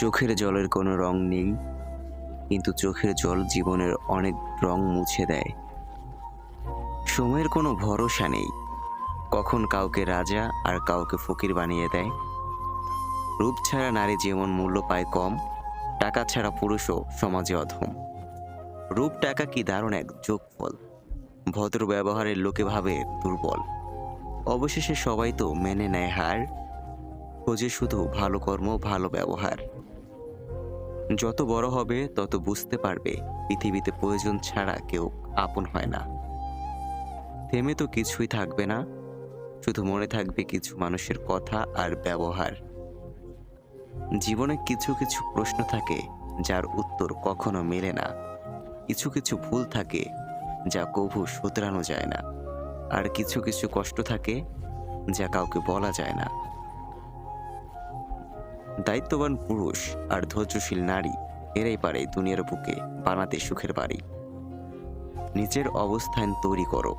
চোখের জলের কোনো রং নেই, কিন্তু চোখের জল জীবনের অনেক রং মুছে দেয়। সময়ের কোনো ভরসা নেই। কখন কাউকে রাজা আর কাউকে ফকির বানিয়ে দেয়। রূপ ছাড়া নারী যেমন মূল্য পায় কম, টাকা ছাড়া পুরুষও সমাজে অধম। রূপ টাকা কি দারুণ এক যোগফল। ভদ্র ব্যবহারের লোকে ভাবে দুর্বল। অবশেষে সবাই তো মেনে নেয় হার। খোঁজে শুধু ভালো কর্ম, ভালো ব্যবহার। যত বড় হবে, তত বুঝতে পারবে, পৃথিবীতে প্রয়োজন ছাড়া কেউ আপন হয় না। থেমে তো কিছুই থাকবে না, শুধু মনে থাকবে কিছু মানুষের কথা আর ব্যবহার। জীবনে কিছু কিছু প্রশ্ন থাকে, যার উত্তর কখনো মেলে না। কিছু কিছু ভুল থাকে, যা কভু শুধরানো যায় না। আর কিছু কিছু কষ্ট থাকে, যা কাউকে বলা যায় না। দায়িত্ববান পুরুষ আর ধৈর্যশীল নারী এরাই পারে দুনিয়ার বুকে বানাতে সুখের বাড়ি। নিজের অবস্থান তৈরি করো।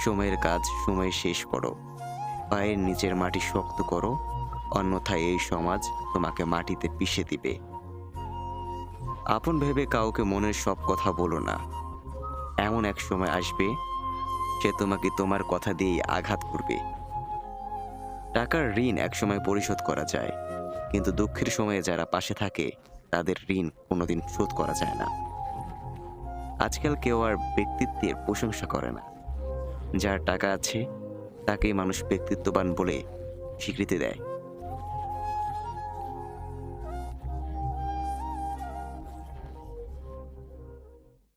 সময়ের কাজ সময় শেষ করো। পায়ের নিচের মাটি শক্ত করো। অন্যথায় এই সমাজ তোমাকে মাটিতে পিষে দিবে। আপন ভেবে কাউকে মনের সব কথা বলো না। এমন এক সময় আসবে সে তোমাকে তোমার কথা দিয়েই আঘাত করবে। টাকার ঋণ একসময় পরিশোধ করা যায়। কিন্তু দুঃখের সময়ে যারা পাশে থাকে, তাদের ঋণ কোনোদিন শোধ করা যায় না। আজকাল কেউ আর ব্যক্তিত্বের প্রশংসা করে না। যার টাকা আছে, তাকেই মানুষ ব্যক্তিত্ববান বলে স্বীকৃতি দেয়।